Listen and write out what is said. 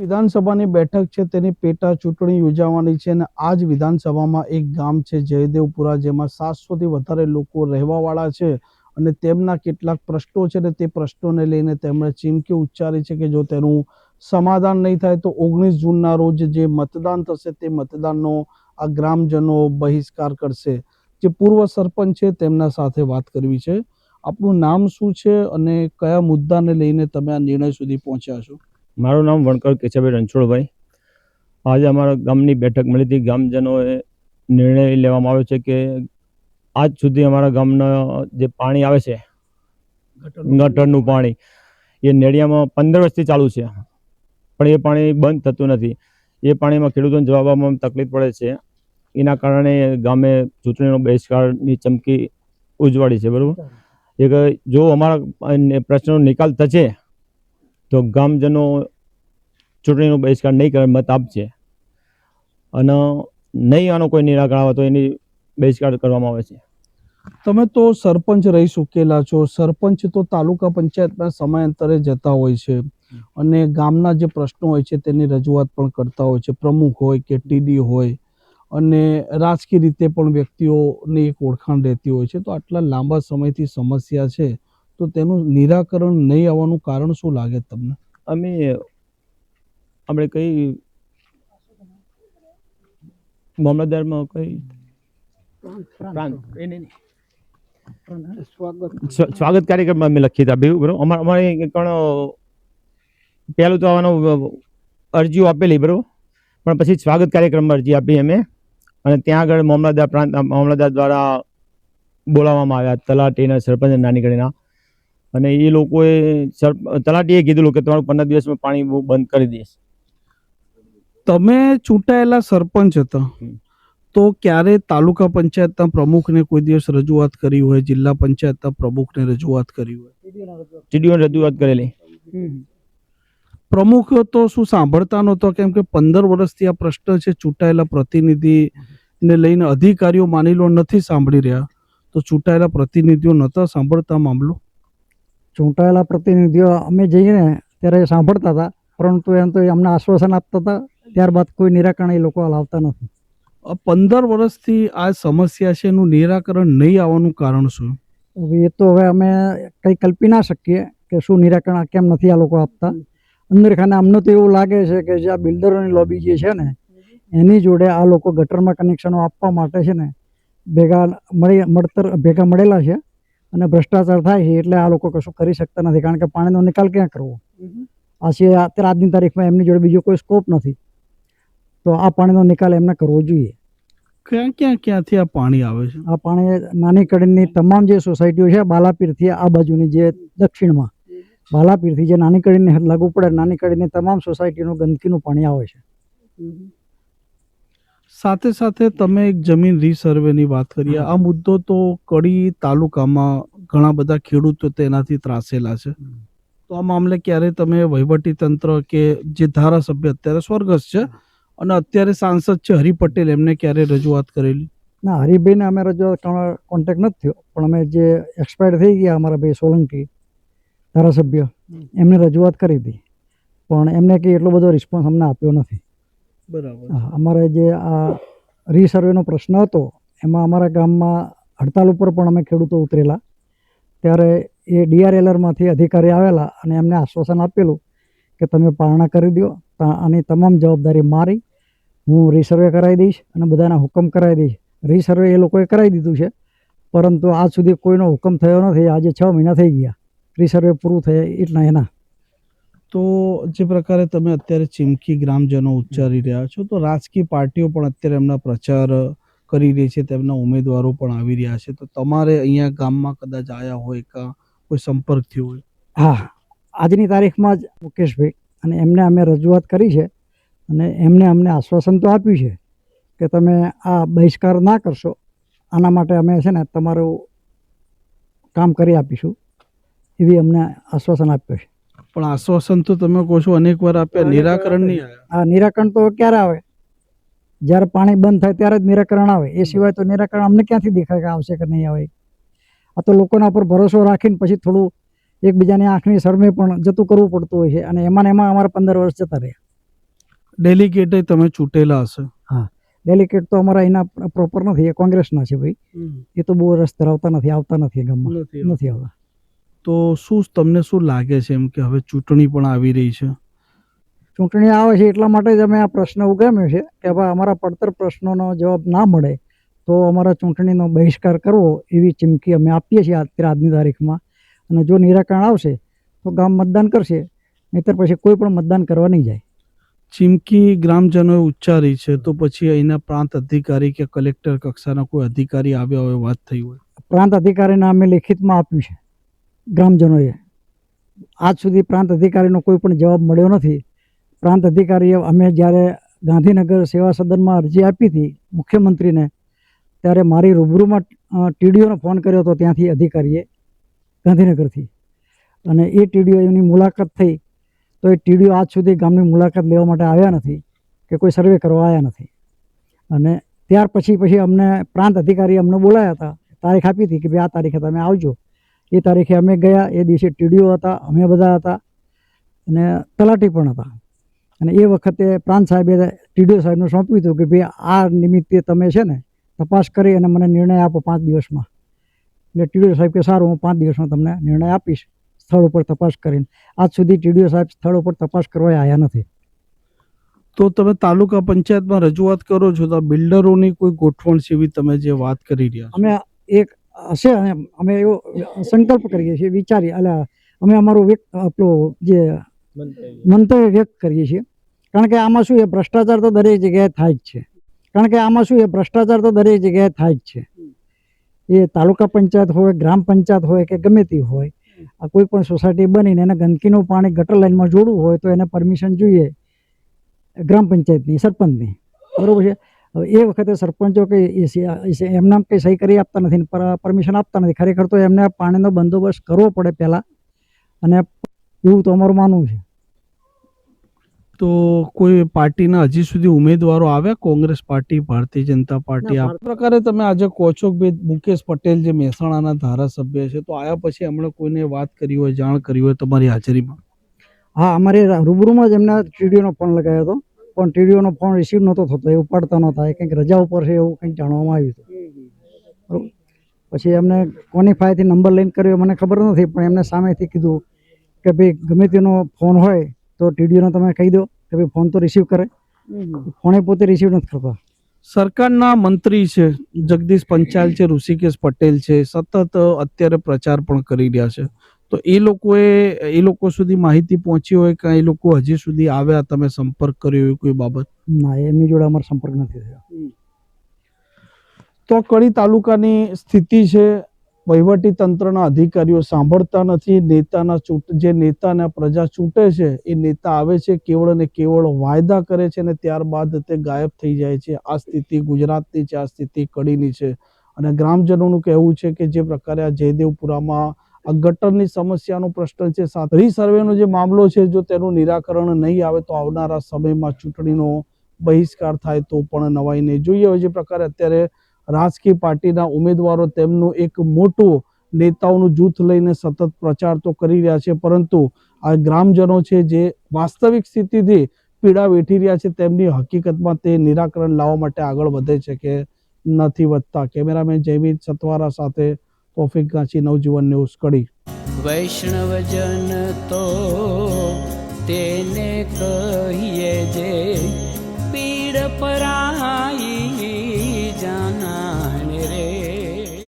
વિધાનસભાની બેઠક છે, તેની પેટા ચૂંટણી યોજાવાની છે અને આ જ વિધાનસભામાં એક ગામ છે, જયદેવપુરા, જેમાં સાતસોથી વધારે લોકો રહેવાવાળા છે અને તેમના કેટલાક પ્રશ્નો છે ને તે પ્રશ્નોને લઈને તેમણે ચીમકી ઉચ્ચારી છે કે જો તેનું સમાધાન નહીં થાય તો ઓગણીસ જૂનના રોજ જે મતદાન થશે તે મતદાનનો આ ગ્રામજનો બહિષ્કાર કરશે. જે પૂર્વ સરપંચ છે તેમના સાથે વાત કરવી છે. આપનું નામ શું છે અને કયા મુદ્દાને લઈને તમે આ નિર્ણય સુધી પહોંચ્યા છો? મારું નામ વણકર કેશવભાઈ રણછોડભાઈ. આજે અમારા ગામની બેઠક મળી હતી. ગામજનોએ નિર્ણય લેવામાં આવ્યો છે કે આજ સુધી અમારા ગામના જે પાણી આવે છે ગટરનું પાણી એ નેડિયામાં પંદર વર્ષથી ચાલુ છે. પણ એ પાણી બંધ થતું નથી. એ પાણીમાં ખેડૂતોને જવાબ આપવામાં તકલીફ પડે છે. એના કારણે ગામે ચૂંટણીનો બહિષ્કારની ચમકી ઉજવાડી છે બરાબર? એક જો અમારા પ્રશ્નનો નિકાલ થશે તો ગામજનો ચૂંટણીનો બહિષ્કાર નહીં કરે, મત આપશે અને નહીં આનો કોઈ નિરાકરણ આવે તો એની બહિષ્કાર કરવામાં આવે છે. તમે તો સરપંચ રહી ચૂકેલા છો. સરપંચ તો તાલુકા પંચાયતના સમયાંતરે જતા હોય છે. અને ગામના જે પ્રશ્નો હોય છે તેની રજૂઆત પણ કરતા હોય છે. પ્રમુખ હોય કે ટીડી હોય. અને રાજકીય રીતે પણ વ્યક્તિઓની એક ઓળખાણ રહેતી હોય છે. તો આટલા લાંબા સમયથી સમસ્યા છે. તો તેનું નિરાકરણ નહીં આવવાનું કારણ શું લાગે તમને? અમે આપણે કઈ મામલતદારમાં કઈ? સ્વાગત. કાર્યક્રમમાં અમે લખી હતા બરોબર? અમારે અમારે પણ પહેલું તો આવવાનું અરજીઓ આપેલી બરોબર? પણ પછી સ્વાગત કાર્યક્રમમાં અરજી આપી અમે. અને ત્યાં આગળ મામલતદાર પ્રાંત મામલતદાર દ્વારા બોલાવવામાં આવ્યા. તલાટીના સરપંચ નાની ગણીના. અને એ લોકોએ તલાટીએ કીધેલું કે તમારું પંદર દિવસમાં પાણી બંધ કરી દઈશ તમે ચૂંટાયેલા સરપંચ હતા. તો ક્યારે તાલુકા પંચાયતના પ્રમુખને કોઈ દિવસ રજૂઆત કરી હોય જિલ્લા પંચાયતના પ્રમુખને રજૂઆત કરી હોય? ટીડીઓને રજૂઆત કરેલી. પ્રમુખ તો શું સાંભળતા નહોતો કેમ કે પંદર વર્ષથી આ પ્રશ્ન છે ચૂંટાયેલા પ્રતિનિધિને લઈને અધિકારીઓ માની લો નથી સાંભળી રહ્યા તો ચૂંટાયેલા પ્રતિનિધિઓ નહોતા સાંભળતા મામલો? ચૂંટાયેલા પ્રતિનિધિઓ અમે જઈને ત્યારે સાંભળતા હતા પરંતુ એમ તો અમને આશ્વાસન આપતા હતા ત્યારબાદ કોઈ નિરાકરણ એ લોકો લાવતા નથી. પંદર વર્ષથી આ સમસ્યા છે એનું નિરાકરણ નહીં આવવાનું કારણ શું? હવે એ તો હવે અમે કંઈ કલ્પી ના શકીએ કે શું નિરાકરણ કેમ નથી આ લોકો આપતા. અંદર ખાને અમને તો એવું લાગે છે કે જે આ બિલ્ડરોની લોબી જે છે ને એની જોડે આ લોકો ગટરમાં કનેક્શનો આપવા માટે છે ને ભેગા મળી મળતર ભેગા મળેલા છે. અને ભ્રષ્ટાચાર થાય છે એટલે આ લોકો કશું કરી શકતા નથી. કારણ કે પાણીનો નિકાલ ક્યાં કરવો? આ સિવાય અત્યારે આજની તારીખમાં એમની જોડે બીજો કોઈ સ્કોપ નથી. તો આ પાણીનો નિકાલ એમને કરવો જોઈએ. ક્યાં ક્યાં ક્યાંથી આ પાણી આવે છે? આ પાણી નાની કડીની તમામ જે સોસાયટીઓ છે બાલાપીરથી આ બાજુની જે દક્ષિણમાં બાલાપીરથી જે નાની કડીને લાગુ પડે નાની કડીની તમામ સોસાયટીનું ગંદકીનું પાણી આવે છે. સાથે સાથે તમે એક જમીન રીસર્વેની વાત કરી. આ મુદ્દો તો કડી તાલુકામાં ઘણા બધા ખેડૂતો તેનાથી ત્રાસેલા છે. તો આ મામલે ક્યારે તમે વહીવટી તંત્ર કે જે ધારાસભ્ય અત્યારે સ્વર્ગસ્થ છે અને અત્યારે સાંસદ છે હરિ પટેલ એમને ક્યારે રજૂઆત કરેલી? ના હરિભાઈને અમે રજૂઆત કોન્ટેક્ટ નથી થયો પણ અમે જે એક્સપાયર થઈ ગયા અમારા ભાઈ સોલંકી ધારાસભ્ય એમને રજૂઆત કરી હતી. પણ એમને કંઈ એટલો બધો રિસ્પોન્સ અમને આપ્યો નથી. બરાબર. અમારે જે આ રીસર્વેનો પ્રશ્ન હતો, એમાં અમારા ગામમાં હડતાલ ઉપર પણ અમે ખેડૂતો ઉતરેલા. ત્યારે એ ડીઆરએલઆરમાંથી અધિકારી આવેલા અને એમને આશ્વાસન આપેલું કે તમે પારણા કરી દો આની તમામ જવાબદારી મારી, હું રીસર્વે કરાવી દઈશ અને બધાના હુકમ કરાવી દઈશ. રીસર્વે એ લોકોએ કરાવી દીધું છે, પરંતુ આજ સુધી કોઈનો હુકમ થયો નથી. આજે છ મહિના થઈ ગયા. રીસર્વે પૂરું થયા એટલા એના. તો જે પ્રકારે તમે અત્યારે ચીમકી ગ્રામજનો ઉચ્ચારી રહ્યા છો, તો રાજકીય પાર્ટીઓ પણ અત્યારે એમના પ્રચાર કરી રહી છે, તેમના ઉમેદવારો પણ આવી રહ્યા છે. તો તમારે અહીંયા ગામમાં કદાચ આવ્યા હોય કે કોઈ સંપર્ક થયો હોય? હા, આજની તારીખમાં જ મુકેશભાઈ અને એમને અમે રજૂઆત કરી છે અને એમને અમને આશ્વાસન તો આપ્યું છે કે તમે આ બહિષ્કાર ના કરશો. આના માટે અમે છે ને તમારું કામ કરી આપીશું એવી અમને આશ્વાસન આપ્યું છે. પણ આશ્વાસન તો તમે કહો છો અનેક વાર આપ્યા નિરાકરણ નહીં હા નિરાકરણ તો ક્યારે આવે? જ્યારે પાણી બંધ થાય ત્યારે જ નિરાકરણ આવે. એ સિવાય તો નિરાકરણ અમને ક્યાંથી દેખાય કે આવશે કે નહીં આવે? આ તો લોકોના પર ભરોસો રાખીને પછી થોડું એકબીજાની આંખની શરમે પણ જતું કરવું પડતું હોય છે. અને એમાં ને એમાં અમારા પંદર વર્ષ જતા રહ્યા. ડેલિગેટે તમે ચૂંટેલા હશે. ડેલિકેટ તો અમારા એના પ્રોપર નથી. એ કોંગ્રેસના છે ભાઈ. એ તો બહુ રસ ધરાવતા નથી આવતા નથી ગામમાં. નથી આવતા. તો શું તમને શું લાગે છે એમ કે હવે ચૂંટણી પણ આવી રહી છે? ચૂંટણી આવે છે એટલા માટે જ અમે આ પ્રશ્ન ઉગામ્યો છે કે ભાઈ અમારા પડતર પ્રશ્નોનો જવાબ ના મળે તો અમારા ચૂંટણીનો બહિષ્કાર કરવો એવી ચીમકી અમે આપીએ છીએ અત્યારે આજની તારીખમાં. અને જો નિરાકરણ આવશે તો ગામ મતદાન કરશે નહીતર પછી કોઈ પણ મતદાન કરવા નહીં જાય. ચીમકી ગ્રામજનોએ ઉચ્ચારી છે તો પછી અહીંના પ્રાંત અધિકારી કે કલેક્ટર કક્ષાના કોઈ અધિકારી આવ્યા હોય વાત થઈ હોય? પ્રાંત અધિકારીને અમે લેખિતમાં આપ્યું છે. ગ્રામજનોએ આજ સુધી પ્રાંત અધિકારીનો કોઈ પણ જવાબ મળ્યો નથી. પ્રાંત અધિકારીએ અમે જ્યારે ગાંધીનગર સેવા સદનમાં અરજી આપી હતી મુખ્યમંત્રીને, ત્યારે મારી રૂબરૂમાં ટીડીઓનો ફોન કર્યો હતો, ત્યાંથી અધિકારીએ ગાંધીનગરથી. અને એ ટીડીઓ એની મુલાકાત થઈ, તો એ ટીડીઓ આજ સુધી ગામની મુલાકાત લેવા માટે આવ્યા નથી કે કોઈ સર્વે કરવા આવ્યા નથી. અને ત્યાર પછી પછી અમને પ્રાંત અધિકારી અમને બોલાયા હતા, તારીખ આપી હતી કે ભાઈ આ તારીખે તમે આવજો. એ તારીખે અમે ગયા એ દિવસે ટીડીઓ હતા અમે બધા હતા અને તલાટી પણ હતા. અને એ વખતે પ્રાંત સાહેબે ટીડીઓ સાહેબને સોંપ્યું હતું કે ભાઈ આ નિમિત્તે તમે છે ને તપાસ કરી અને મને નિર્ણય આપો પાંચ દિવસમાં. એટલે ટીડીઓ સાહેબ કે સારું હું પાંચ દિવસમાં તમને નિર્ણય આપીશ સ્થળ ઉપર તપાસ કરીને. આજ સુધી ટીડીઓ સાહેબ સ્થળ ઉપર તપાસ કરવા આવ્યા નથી. તો તમે તાલુકા પંચાયતમાં રજૂઆત કરો છો તો બિલ્ડરોની કોઈ ગોઠવણ સેવી તમે જે વાત કરી રહ્યા અમે એક હશે અને અમે એવો સંકલ્પ કરીએ છીએ, વિચારીએ. એટલે અમે અમારું વ્યક્ત, આપણું જે મંતવ્ય વ્યક્ત કરીએ છીએ. કારણ કે આમાં શું એ ભ્રષ્ટાચાર તો દરેક જગ્યાએ થાય જ છે. કારણ કે આમાં શું એ ભ્રષ્ટાચાર તો દરેક જગ્યાએ થાય જ છે. એ તાલુકા પંચાયત હોય, ગ્રામ પંચાયત હોય કે ગમે તે હોય, આ કોઈ પણ સોસાયટી બનીને એને ગંદકીનું પાણી ગટર લાઈનમાં જોડવું હોય તો એને પરમિશન જોઈએ. ગ્રામ પંચાયતની, સરપંચની. બરોબર છે? હવે એ વખતે સરપંચો કે એ સી- એ સી- એમના કંઈ સહી કરી આપતા નથી પરમિશન આપતા નથી. ખરેખર તો એમને પાણીનો બંદોબસ્ત કરવો પડે પહેલાં અને એવું તો અમારું માનવું છે. તો કોઈ પાર્ટીના હજી સુધી ઉમેદવારો આવ્યા? Congress party Bharatiya Janata party? આ પ્રકારે તમે આજે કહો છો કે મુકેશ પટેલ જે મહેસાણાના ધારાસભ્ય છે તો આયા પછી એમણે કોઈને વાત કરી હોય જાણ કરી હોય તમારી હાજરીમાં? હા અમારે રૂબરૂમાં જ એમના સ્ટુડિયોનો ફોન લગાવ્યો હતો. પણ ટીડીઓનો ફોન રિસીવ નહોતો થતો એવું પડતા નહોતા. એ કંઈક રજા ઉપર છે એવું કંઈક જાણવામાં આવ્યું હતું. બરાબર. પછી એમને કોની ફાયથી નંબર લઈને કર્યો મને ખબર નથી પણ એમને સામેથી કીધું કે ભાઈ ગમે તેનો ફોન હોય તો ટીડીઓનો તમે કહી દો કે ભાઈ ફોન તો રિસીવ કરે. ફોને પોતે રિસીવ નથી કરતા. સરકારના મંત્રી છે જગદીશ પંચાલ છે ઋષિકેશ પટેલ છે સતત અત્યારે પ્રચાર પણ કરી રહ્યા છે. તો એ લોકોએ એ લોકો સુધી માહિતી પહોંચી હોય કે એ લોકો હજી સુધી આવ્યા તમે સંપર્ક કર્યો હોય કોઈ બાબત? ના એમની જોડે અમારો સંપર્ક નથી થયો. તો કડી તાલુકાની સ્થિતિ છે વહીવટી તંત્રના અધિકારીઓ સાંભળતા નથી નેતાના ચૂંટ જે નેતાને પ્રજા ચૂંટે છે એ નેતા આવે છે કેવળ અને કેવળ વાયદા કરે છે અને ત્યારબાદ તે ગાયબ થઈ જાય છે. આ સ્થિતિ ગુજરાતની છે આ સ્થિતિ કડીની છે. અને ગ્રામજનોનું કહેવું છે કે જે પ્રકારે આ જયદેવપુરામાં આ ગટરની સમસ્યાનો પ્રશ્ન છે. સાથે રીસર્વેનો જે મામલો છે, જો તેનું નિરાકરણ નહીં આવે તો આવનારા સમયમાં ચૂંટણીનો બહિષ્કાર થાય તો પણ નવાઈ. નહીં જોઈએ જે પ્રકારે અત્યારે રાજકીય પાર્ટીના ઉમેદવારો તેમનું એક મોટું નેતાઓનું જૂથ લઈને સતત પ્રચાર તો કરી રહ્યા છે, પરંતુ આ ગ્રામજનો છે જે વાસ્તવિક સ્થિતિથી પીડા વેઠી રહ્યા છે, તેમની હકીકતમાં તે નિરાકરણ લાવવા માટે આગળ વધે છે કે નથી વધતા. કેમેરામેન જયમીત સતવારા સાથે તોફિક ગાંચી નવજીવન ન્યૂઝ કડી વૈષ્ણવજન તો તેને કહીએ જે પીડ પરા